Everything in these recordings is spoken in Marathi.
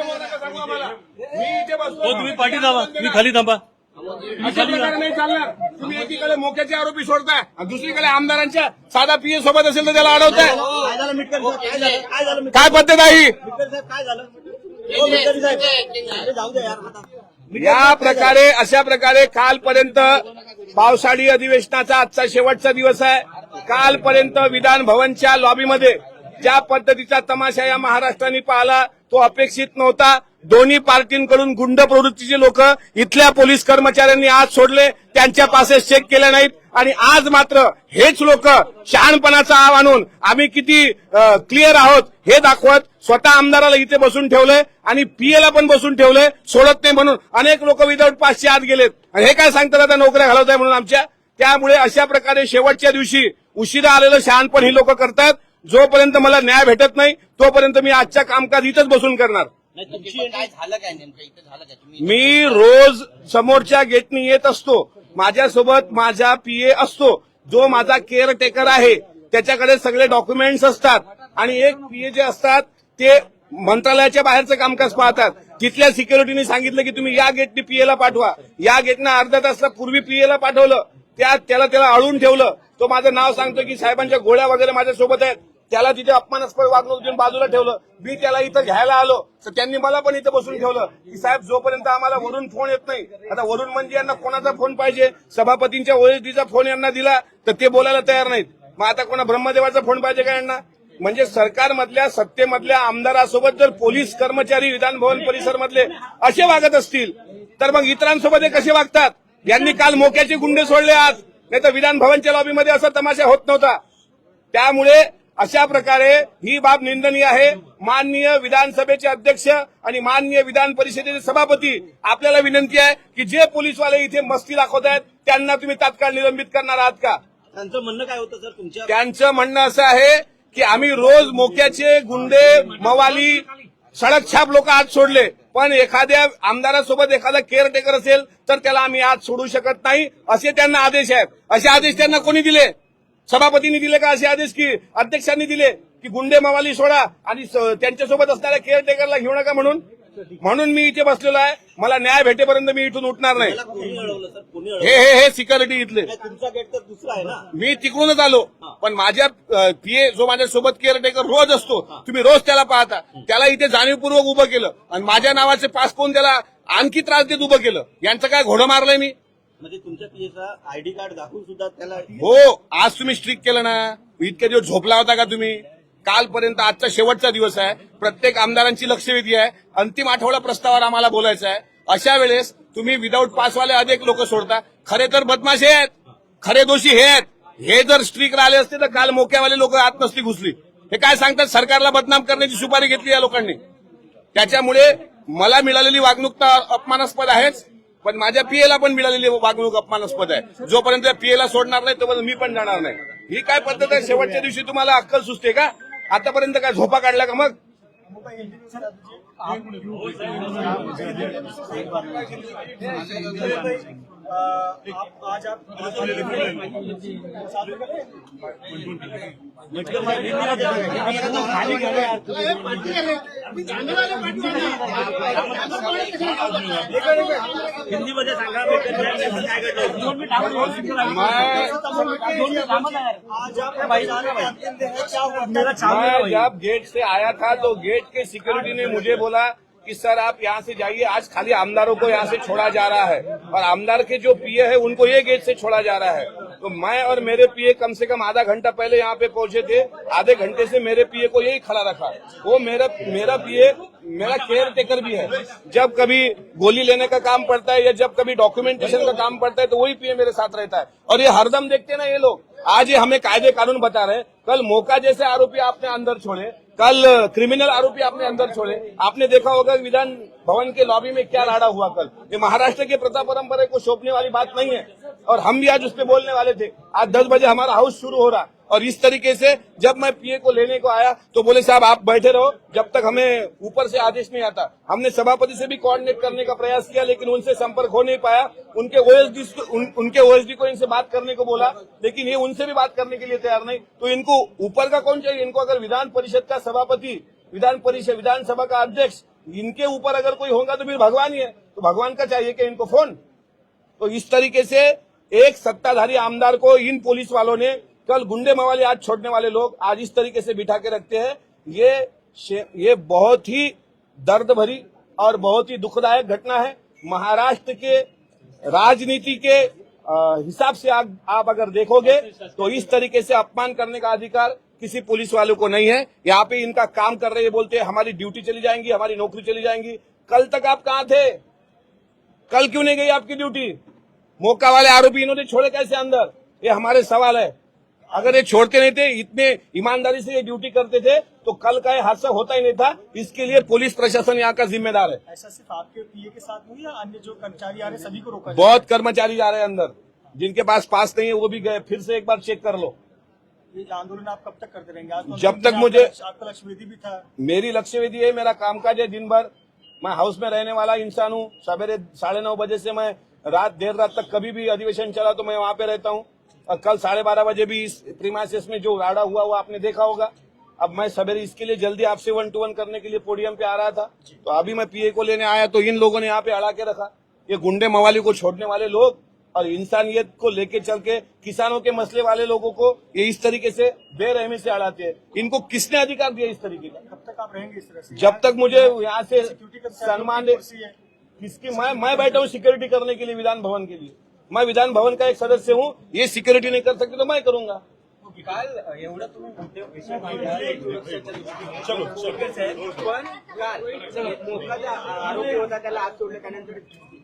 मी इथे बसलो हो तुम्ही पाठी थांबा. मी खाली थांबा. अशा प्रकारे नाही चालणार. तुम्ही एकीकडे मोक्याचे आरोपी सोडताय आणि दुसरीकडे आमदारांच्या साधा पीए सोबत असेल तर त्याला अडवताय. काय झालं मिटकर साहेब? काय झालं? काय झालं मिटकर काय पद्धत आहे ही? साहेब? काय झालं? हो, मिटकरी साहेब. अरे जाऊ दे यार आता. या प्रकारे अशा प्रकारे कालपर्यंत पावसाळी अधिवेशनाचा आजचा शेवटचा दिवस आहे. कालपर्यंत विधान भवनच्या लॉबीमध्ये ज्या पद्धतीचा तमाशा या महाराष्ट्राने पाहिला तो अपेक्षित नव्हता. दोन्ही पार्टींकडून गुंड प्रवृत्तीचे लोक इथल्या पोलीस कर्मचाऱ्यांनी आज सोडले त्यांच्या पासेस चेक केले नाहीत. आणि आज मात्र हेच लोक शहाणपणाचा आव आणून आम्ही किती क्लिअर आहोत हे दाखवत स्वतः आमदाराला इथे बसून ठेवलंय आणि पीएला पण बसून ठेवलंय सोडत नाही म्हणून अनेक लोक विदाऊट पासचे आत गेलेत. आणि हे काय सांगतात आता नोकऱ्या घालवत आहे म्हणून आमच्या? त्यामुळे अशा प्रकारे शेवटच्या दिवशी उशिरा आलेलं शहाणपण ही लोक करतात. जोपर्यंत मला न्याय भेटत नाही तोपर्यंत मी आजच्या कामकाज इथंच बसून करणार. नाही तुमची काय झालं काय नेमकं? इथं झालं काय? तुम्ही मी रोज समोरच्या गेटनी येत असतो. माझ्यासोबत माझा पीए असतो. जो माझा केअर टेकर आहे त्याच्याकडे सगळे डॉक्युमेंट्स असतात. आणि एक पीए जे असतात ते मंत्रालयाच्या बाहेरचं कामकाज पाहतात. तिथल्या सिक्युरिटीने सांगितलं की तुम्ही या गेटनी पीएला पाठवा. या गेटनं अर्ध्या तासला पूर्वी पीएला पाठवलं. त्या त्याला त्याला अळून ठेवलं. तो माझं नाव सांगतो की साहेबांच्या गोळ्या वगैरे माझ्यासोबत आहेत. त्याला तिथे अपमानास्पद वागणूक देऊन बाजूला ठेवलं. मी त्याला इथं घ्यायला आलो तर त्यांनी मला पण इथं बसून ठेवलं. की साहेब जोपर्यंत आम्हाला वरून फोन येत नाही आता वरून म्हणजे यांना कोणाचा फोन पाहिजे? सभापतींच्या ओएसडीचा फोन यांना दिला तर ते बोलायला तयार नाहीत. मग आता कोणा ब्रह्मदेवाचा फोन पाहिजे का यांना? म्हणजे सरकारमधल्या सत्तेमधल्या आमदारासोबत जर पोलीस कर्मचारी विधानभवन परिसरमधले असे वागत असतील तर मग इतरांसोबत हे कसे वागतात? यांनी काल मोक्याचे गुंडे सोडले आज. नाही तर विधानभवनच्या लॉबीमध्ये असा तमाशा होत नव्हता. त्यामुळे अशा प्रकारे ही बाब निंदनीय आहे. माननीय विधानसभेचे अध्यक्ष आणि माननीय विधान परिषदेचे सभापती आपल्याला विनंती आहे की जे पोलीसवाले इथे मस्ती दाखवत आहेत त्यांना तुम्ही तात्काळ निलंबित करणार आहात का? त्यांचं म्हणणं काय होतं सर तुमच्या त्यांचं म्हणणं असं आहे की आम्ही रोज मोक्याचे गुंडे मवाली सडक छाप लोक आज सोडले. पण एखाद्या आमदारासोबत एखादा केअरटेकर असेल तर त्याला आम्ही आज सोडू शकत नाही असे त्यांना आदेश आहेत. असे आदेश त्यांना कोणी दिले? सभापतींनी दिले का असे आदेश की अध्यक्षांनी दिले? की गुंडे मवाली सोडा आणि त्यांच्यासोबत असणाऱ्या केअरटेकरला घेऊ नका म्हणून? म्हणून मी इथे बसलेलो आहे. मला न्याय भेटेपर्यंत मी इथून उठणार नाही. कोणी कोणी हे हे हे सिक्युरिटी इथले. नाही, तुमचा गेट तर दुसरा आहे ना? मी तिकडूनच आलो. पण माझ्या पीए जो माझ्या सोबत केअरटेकर रोज असतो तुम्ही रोज त्याला पाहता. त्याला इथे जाणीवपूर्वक उभं केलं. आणि माझ्या नावाचे पास पाहून त्याला आणखी त्रास देत उभं केलं. यांचं काय घोडं मारलंय मी? म्हणजे तुमच्या पीएचा आयडी कार्ड दाखवून सुद्धा त्याला हो आज तुम्ही स्ट्रिक केलं ना. इतके दिवस झोपला होता का तुम्ही? कालपर्यंत आजचा शेवटचा दिवस आहे. प्रत्येक आमदारांची लक्षवेधी आहे. अंतिम आठवडा प्रस्तावावर आम्हाला बोलायचं आहे. अशा वेळेस तुम्ही विदाऊट पासवाले अधिक लोक सोडता. खरे तर बदमाश आहेत. खरे दोषी हे आहेत. हे जर स्ट्रिक राहिले असते तर काल मोक्यावाले लोक आत नसती घुसली. हे काय सांगतात? सरकारला बदनाम करण्याची सुपारी घेतली या लोकांनी. त्याच्यामुळे मला मिळालेली वागणूक तर अपमानास्पद आहेच. पण माझ्या पीएला पण मिळालेली वागणूक अपमानास्पद आहे. जोपर्यंत पीएला सोडणार नाही तोपर्यंत मी पण जाणार नाही. ही काय पद्धत आहे? शेवटच्या दिवशी तुम्हाला अक्कल सुचते का? आतापर्यंत काय झोपा काढला का मग? हिंदीमध्ये सांगा मिटकर साहेब, काय घडलं मैं जब गेट से आया था तो गेट के सिक्योरिटी ने मुझे बोला कि सर आप यहाँ से जाइए, आज खाली आमदारों को यहाँ से छोड़ा जा रहा है और आमदार के जो पीए है, उनको ये गेट से छोड़ा जा रहा है। तो मैं और मेरे पीए कम से कम आधा घंटा पहले यहाँ पे पहुँचे थे, आधे घंटे से मेरे पीए को यही खड़ा रखा। वो मेरा मेरा पीए, मेरा केयर टेकर भी है। जब कभी गोली लेने का काम पड़ता है या जब कभी डॉक्यूमेंटेशन का काम पड़ता है तो वही पीए मेरे साथ रहता है। और ये हरदम देखते ना ये लोग। आज ये हमें कायदे कानून बता रहे कल मौका जैसे आरोपी आपने अंदर छोड़े, कल क्रिमिनल आरोपी आपने अंदर छोड़े। आपने देखा होगा विधान भवन के लॉबी में क्या लड़ा हुआ कल। ये महाराष्ट्र के प्रथा परंपरा को सौंपने वाली बात नहीं है। और हम भी आज उस पर बोलने वाले थे। आज दस बजे हमारा हाउस शुरू हो रहा। और इस तरीके से जब मैं पीए को लेने को आया तो बोले साहब आप बैठे रहो। जब तक हमें ऊपर से आदेश नहीं आता। हमने सभापति से भी कोऑर्डिनेट करने का प्रयास किया लेकिन उनसे संपर्क हो नहीं पाया। उनके ओएसडी उन, उनके ओएसडी को इनसे बात करने को बोला लेकिन ये उनसे भी बात करने के लिए तैयार नहीं। तो इनको ऊपर का कौन चाहिए? इनको अगर विधान परिषद का सभापति विधान परिषद विधानसभा का अध्यक्ष इनके ऊपर अगर कोई होगा तो फिर भगवान ही है। तो भगवान का चाहिए कि इनको फ़ोन? तो इस तरीके से एक सत्ताधारी आमदार को इन पुलिस वालों ने कल गुंडे मवाली आज छोड़ने वाले लोग आज इस तरीके से बिठा के रखते हैं। ये ये बहुत ही दर्द भरी और बहुत ही दुखदायक घटना है। महाराष्ट्र के राजनीति के हिसाब से आप, आप अगर देखोगे तो इस तरीके से अपमान करने का अधिकार किसी पुलिस वालों को नहीं है। यहाँ पे इनका काम कर रहे बोलते हैं हमारी ड्यूटी चली जाएँगी हमारी नौकरी चली जाएँगी। कल तक आप कहाँ थे? कल क्यों नहीं गई आपकी ड्यूटी? मौका वाले आरोपी इन्होंने छोड़े कैसे अंदर? ये हमारे सवाल है। अगर ये छोड़ते नहीं थे इतने ईमानदारी से ये ड्यूटी करते थे तो कल का ये हादसा होता ही नहीं था। इसके लिए पुलिस प्रशासन यहाँ का जिम्मेदार है। ऐसा सिर्फ़ आपके पीए के साथ नहीं या अन्य जो कर्मचारी आ रहे सभी को रोका बहुत कर्मचारी जा रहे हैं अंदर। जिनके पास पास नहीं है वो भी गए। फिर से एक बार चेक कर लो। ये आंदोलन आप कब तक करते रहेंगे? तो जब तक मुझे- आपका- लक्ष्यवेदी भी था। मेरी लक्ष्य वेदी है मेरा कामकाज है दिन भर। मैं हाउस में रहने वाला इंसान हूँ। सवेरे साढ़े नौ बजे से मैं रात देर रात तक कभी भी अधिवेशन चला तो मैं वहाँ पे रहता हूँ। कल साढ़े बारह बजे भी इस प्रीमाइसिस में जो राड़ा हुआ वो आपने देखा होगा। अब मैं सवेरे इसके लिए जल्दी आपसे वन टू वन करने के लिए पोडियम पे आ रहा था। तो अभी मैं पीए को लेने आया तो इन लोगों ने यहाँ पे अड़ा के रखा। ये गुंडे मवाली को छोड़ने वाले लोग और इंसानियत को लेके चल के किसानों के मसले वाले लोगों को ये इस तरीके से बेरहमी से अड़ाते हैं। इनको किसने अधिकार दिया इस तरीके का? कब तक आप रहेंगे इस तरह से? जब तक मुझे यहाँ से सम्मान है। किसकी मैं मैं बैठा हूँ सिक्योरिटी करने के लिए विधान भवन के लिए। मैं विधान भवन का एक सदस्य हूँ ये सिक्योरिटी नहीं कर सकते तो मैं करूंगा। काल एवढं तुम्ही मोठे विषय मांडला सुरक्षेच्या दृष्टीने. पण काल मोठा जो आरोपी होता त्याला आत सोडलं त्यानंतर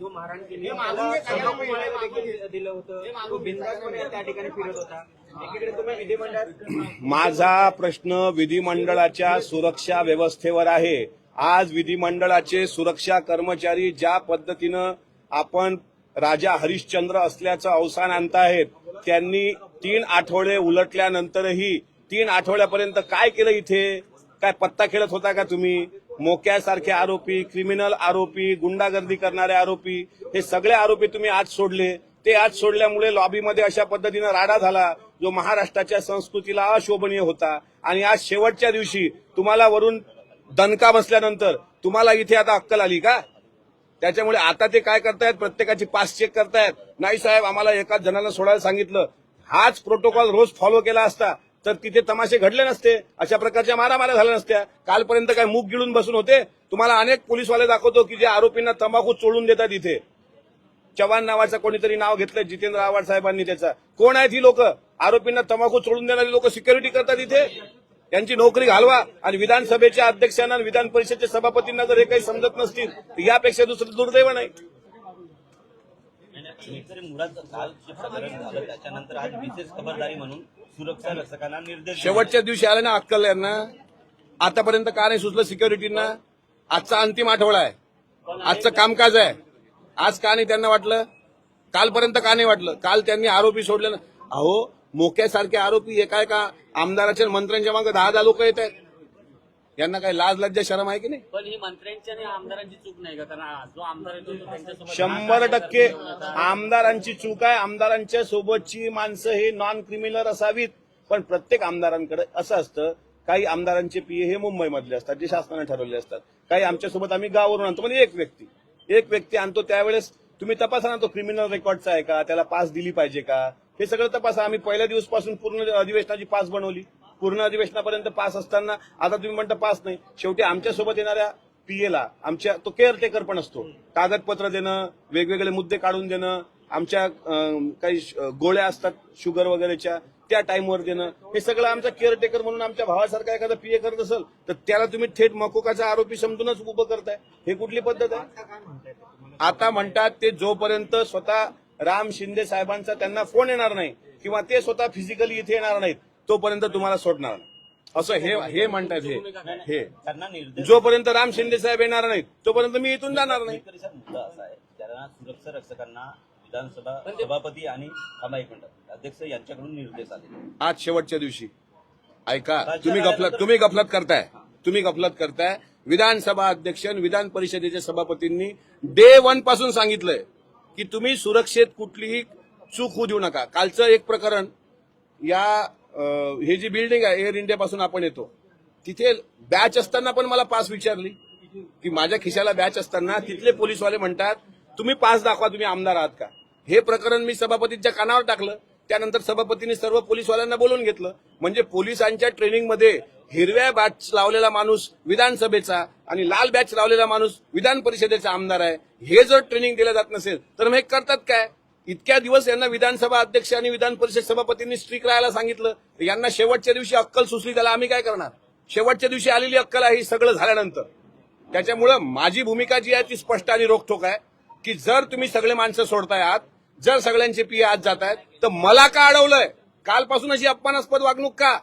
जो महाराण केली त्याला सभागृहाला देखील दिलं होतं. तो बिनधास्तपणे त्या ठिकाणी फिरत होता. एकीकडे तुम्ही विधिमंडळात माझा प्रश्न विधिमंडळाच्या सुरक्षा व्यवस्थेवर आहे. आज विधिमंडळाचे सुरक्षा कर्मचारी ज्या पद्धतीनं आपण राजा हरिश्चंद्र असल्याचं अवसान आणताहेत. त्यांनी तीन आठवडे उलटल्यानंतरही तीन आठवड्यापर्यंत काय केलं इथे? काय पत्ता खेळत होता का तुम्ही? मोक्यासारखे आरोपी क्रिमिनल आरोपी गुंडागर्दी करणारे आरोपी हे सगळे आरोपी तुम्ही आज सोडले. ते आज सोडल्यामुळे लॉबीमध्ये अशा पद्धतीनं राडा झाला जो महाराष्ट्राच्या संस्कृतीला अशोभनीय होता. आणि आज शेवटच्या दिवशी तुम्हाला वरून दणका बसल्यानंतर तुम्हाला इथे आता अक्कल आली का? त्याच्यामुळे आता ते काय करतायत? प्रत्येकाची पास चेक करतायत. नाही साहेब आम्हाला एकाच जणाला सोडायला सांगितलं. हाच प्रोटोकॉल रोज फॉलो केला असता. तर तिथे तमाशे घडले नसते. अशा प्रकारच्या मारामाऱ्या झाल्या नसत्या. कालपर्यंत काय मूग गिळून बसून होते? तुम्हाला अनेक पोलीसवाले दाखवतो की जे आरोपींना तंबाखू चोळून देतात इथे. चव्हाण नावाचं कोणीतरी नाव घेतलं जितेंद्र आव्हाड साहेबांनी त्याचा. कोण आहेत ही लोक? आरोपींना तंबाखू चोळून देणारी लोक सिक्युरिटी करतात इथे? यांची नोकरी घालवा आणि विधानसभेच्या अध्यक्षांना विधान परिषदेच्या सभापतींना जर हे काही समजत नसतील तर यापेक्षा दुसरं दुर्दैव नाही. एकतरी मुळात काल जे प्रकरण झालं त्याच्यानंतर आज विशेष खबरदारी म्हणून सुरक्षा रक्षकांना निर्देश दिले. शेवटच्या दिवशी आले ना अक्कल यांना? आतापर्यंत का नाही सुचलं सिक्युरिटींना? आजचा अंतिम आठवडा आहे. आजचं कामकाज आहे. आज का नाही त्यांना वाटलं? कालपर्यंत का नाही वाटलं? काल त्यांनी आरोपी सोडले ना. अहो मोक्यासारखे आरोपी एका एका आमदाराच्या मंत्र्यांच्या मागे दहा दहा लोक येत आहेत यांना काही लाज लज्जा शरम आहे की नाही? पण ही आणि आमदारांची चूक नाही का? कारण जो आमदार शंभर टक्के आमदारांची चूक आहे. आमदारांच्या सोबतची माणसं हे नॉन क्रिमिनल असावीत. पण प्रत्येक आमदारांकडे असं असतं काही आमदारांचे पीए हे मुंबईमधले असतात जे शासनाने ठरवले असतात. काही आमच्यासोबत आम्ही गावावरून आणतो. म्हणजे एक व्यक्ती एक व्यक्ती आणतो त्यावेळेस तुम्ही तपासा ना तो क्रिमिनल रेकॉर्डचा आहे का? त्याला पास दिली पाहिजे का? हे सगळं तपासा. आम्ही पहिल्या दिवसपासून पूर्ण अधिवेशनाची पास बनवली. पूर्ण अधिवेशनापर्यंत पास असताना आता तुम्ही म्हणता पास नाही. शेवटी आमच्यासोबत येणाऱ्या पीएला आमच्या तो केअरटेकर पण असतो. कागदपत्र देणं वेगवेगळे मुद्दे काढून देणं आमच्या काही गोळ्या असतात शुगर वगैरेच्या त्या टाइमवर देणं. हे सगळं आमचा केअरटेकर म्हणून आमच्या भावासारखा एखादा पीए करत असेल तर त्याला तुम्ही थेट मकोकाचा आरोपी समजूनच उभं करताय. हे कुठली पद्धत आहे? आता म्हणतात ते जोपर्यंत स्वतः राम शिंदे साहेबांचा त्यांना फोन येणार नाही किंवा ते स्वतः फिजिकली इथे येणार नाहीत तोपर्यंत तुम्हाला सोडणार नाही. असं हे हे म्हणतात हे. हे. जोपर्यंत राम शिंदे साहेब येणार नाहीत तोपर्यंत मी इथून जाणार नाही. शेतकरी साहेब मुद्दा असा आहे ज्यांना सुरक्षा रक्षकांना विधानसभा सभापती आणि अध्यक्ष यांच्याकडून निर्देश आले. आज शेवटच्या दिवशी. ऐका तुम्ही गफलत तुम्ही गफलत करताय. तुम्ही गफलत करताय. विधानसभा अध्यक्ष विधान परिषदेच्या सभापतींनी डे वनपासून सांगितलंय. की तुम्ही सुरक्षेत कुठलीही चूक होऊ देऊ नका. कालचं एक प्रकरण या हे जी बिल्डिंग आहे एअर इंडियापासून आपण येतो तिथे बॅच असताना पण मला पास विचारली की माझ्या खिशाला बॅच असताना तिथले पोलीसवाले म्हणतात तुम्ही पास दाखवा तुम्ही आमदार आहात का? हे प्रकरण मी सभापतींच्या कानावर टाकलं त्यानंतर सभापतींनी सर्व पोलीसवाल्यांना बोलून घेतलं. म्हणजे पोलिसांच्या ट्रेनिंगमध्ये हिरव्या बॅच लावलेला माणूस विधानसभेचा आणि लाल बॅच लावलेला माणूस विधान परिषदेचा आमदार आहे. हे जर ट्रेनिंग दिलं जात नसेल तर मग हे करतात काय? इतक्या दिवस यांना विधानसभा अध्यक्ष आणि विधान परिषद सभापतींनी स्ट्रिक राहायला सांगितलं. तर यांना शेवटच्या दिवशी अक्कल सुचली त्याला आम्ही काय करणार? शेवटच्या दिवशी आलेली अक्कल आहे ही सगळं झाल्यानंतर. त्याच्यामुळं माझी भूमिका जी आहे ती स्पष्ट आणि रोखोक आहे की जर तुम्ही सगळे माणसं सोडताय आत जर सगळ्यांचे पी आत जात आहेत तर मला का अडवलंय? कालपासून अशी अपमानास्पद वागणूक का?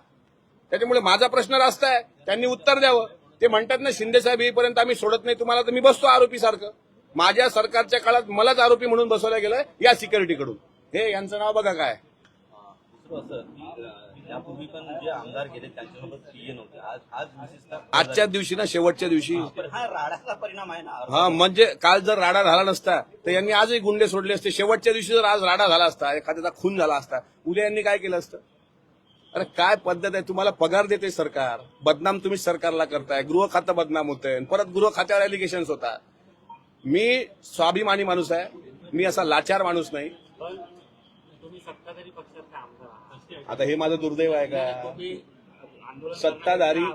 त्याच्यामुळे माझा प्रश्न रास्त आहे. त्यांनी उत्तर द्यावं. ते म्हणतात ना शिंदे साहेब येईपर्यंत आम्ही सोडत नाही तुम्हाला तर मी बसतो आरोपी सारखं माझ्या सरकारच्या काळात मलाच आरोपी म्हणून बसवलं गेलं या सिक्युरिटीकडून. हे यांचं नाव बघा काय. आजच्या दिवशी ना शेवटच्या दिवशी. परिणाम आहे ना हा म्हणजे काल जर राडा झाला नसता तर यांनी आजही गुंडे सोडले असते. शेवटच्या दिवशी जर आज राडा झाला असता एखाद्याचा खून झाला असता उद्या यांनी काय केलं असतं? अरे काय पद्धत आहे? तुम्हाला पगार देते सरकार. बदनाम तुम्ही सरकारला करताय. गृह खातं बदनाम होतंय. परत गृह खात्यावर एलिगेशन होता मी स्वाभिमानी माणूस आहे. मी असा लाचार माणूस नाही. आता हे माझं दुर्दैव आहे का? सत्ताधारी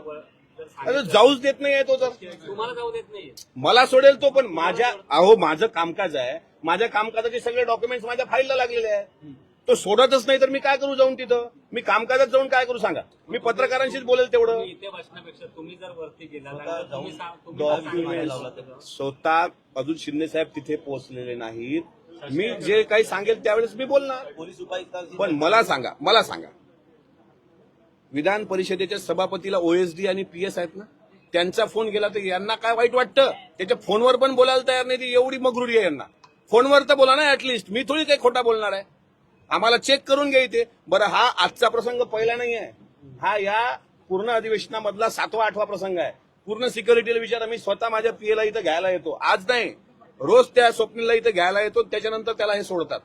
जाऊच देत नाही तो तर. तुम्हाला जाऊ देत नाही मला सोडेल तो पण माझ्या अहो माझं कामकाज आहे. माझ्या कामकाजाचे सगळे डॉक्युमेंट्स माझ्या फाईलला लागलेले आहे. तो सोडतच नाही तर मी काय करू जाऊन तिथं? मी कामकाजात जाऊन काय करू सांगा? मी पत्रकारांशीच बोलेल तेवढं. इथे बसण्यापेक्षा तुम्ही जर वरती गेला स्वतः अजून शिंदे साहेब तिथे पोहोचलेले नाहीत. मी जे काही सांगेल त्यावेळेस मी बोलणार. पोलीस उपायुक्तांची पण मला सांगा मला सांगा. विधान परिषदेच्या सभापतीला ओएसडी आणि पीएस आहेत ना? त्यांचा फोन गेला तर यांना काय वाईट वाटतं? त्याच्या फोनवर पण बोलायला तयार नाही ती एवढी मगरुरी आहे यांना. फोनवर तर बोला ना ऍटलिस्ट मी थोडी काही खोटा बोलणार आहे. आम्हाला चेक करून घ्या इथे. बरं हा आजचा प्रसंग पहिला नाही आहे हा या पूर्ण अधिवेशनामधला सातवा आठवा प्रसंग आहे. पूर्ण सिक्युरिटीला विचार मी स्वतः माझ्या पीएला इथं घ्यायला येतो. आज नाही रोज त्या स्वप्नीला इथं घ्यायला येतो त्याच्यानंतर त्याला हे सोडतात.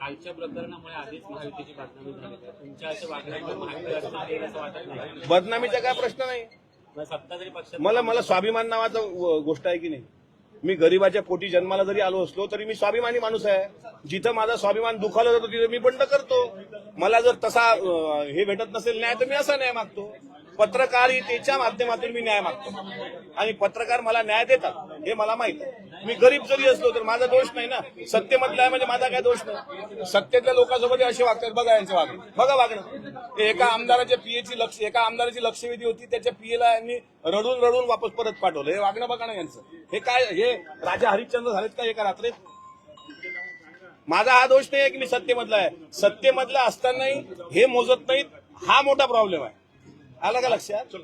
कालच्या प्रकरणामुळे आधीच महायुतीची झाली. तुमच्या अशा वागण्यामुळे बदनामीचा काय प्रश्न नाही. सत्ताधारी मला मला स्वाभिमान नावाचं गोष्ट आहे की नाही? मी गरीबाच्या पोटी जन्माला जरी आलो असलो तरी मी स्वाभिमानी माणूस आहे. जिथं माझा स्वाभिमान दुखावला जातो तिथं मी बंड करतो. मला जर तसा हे भेटत नसेल न्याय तर मी असा न्याय मागतो. पत्रकारितेच्या माध्यमातून मी न्याय मागतो. आणि पत्रकार मला न्याय देतात हे मला माहीत आहे. मी गरीब जरी असलो तर माझा दोष नाही ना? सत्तेमधला आहे म्हणजे माझा काय दोष नाही? सत्तेतल्या लोकांसोबत असे वागतात बघा यांचं वागणं. बघा वागणं. एका आमदाराच्या पीएची लक्ष एका आमदाराची लक्षवेधी होती त्याच्या पीएला यांनी रडून रडून वापस परत पाठवलं. हे वागणं बघा ना यांचं. हे काय हे राजा हरिश्चंद्र झालेत का एका रात्रीत? माझा हा दोष नाही आहे की मी सत्तेमधला आहे. सत्तेमधला असतानाही हे मोजत नाहीत हा मोठा प्रॉब्लेम आहे. आला का लक्षात